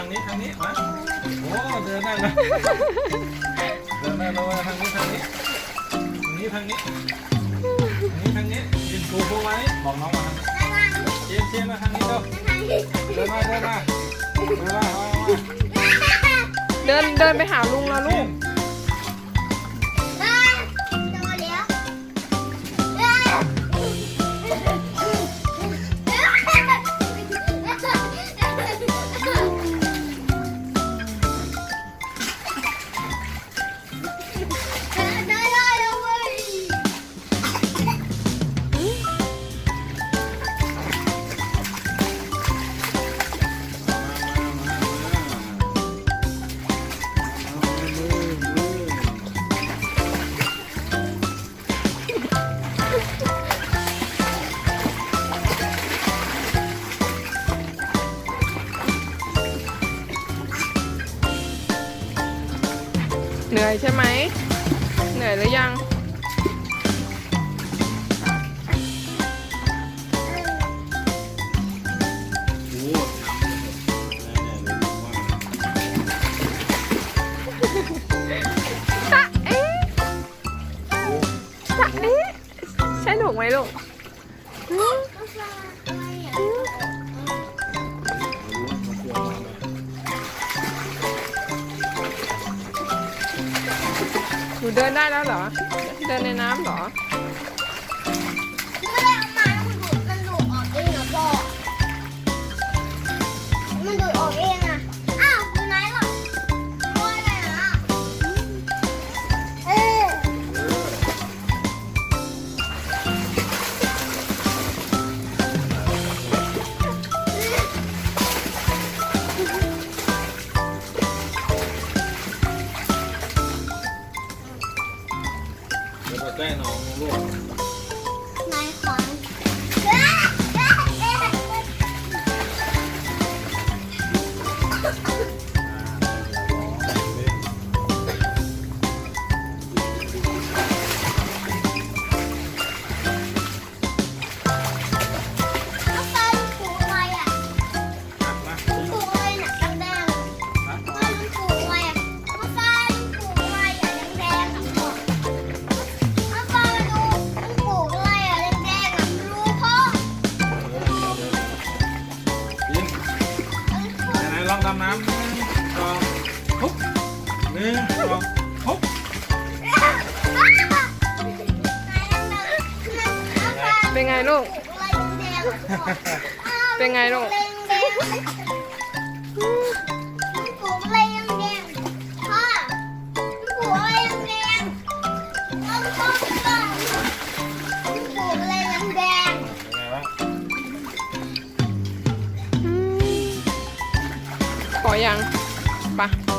ทางนี้ทางนี้มาโอ้เดินได้นะเดินได้แล้วทางนี้ทางนี้ทางนี้ทางนี้ทางนี้ทางนี้ยืนปูปูไว้บอกน้องมาเชียนเชียนมาทางนี้เร็วเดินมาเดินมาเดินมาเอามาเดินเดินไปหาลุงแล้วลูก เหนื่อยใช่ไหม เหนื่อยหรือยังโอ้ช้ำตะเอ๊ะตะเอ๊ะใช่หนูกไหมลูกอื เดินได้แล้วเหรอ เดินในน้ำเหรอ เดี๋ยวำน้ำสองฮุบหนึ่งสองฮุบเป็นไงลูก เป็นไงลูก อยังไปะ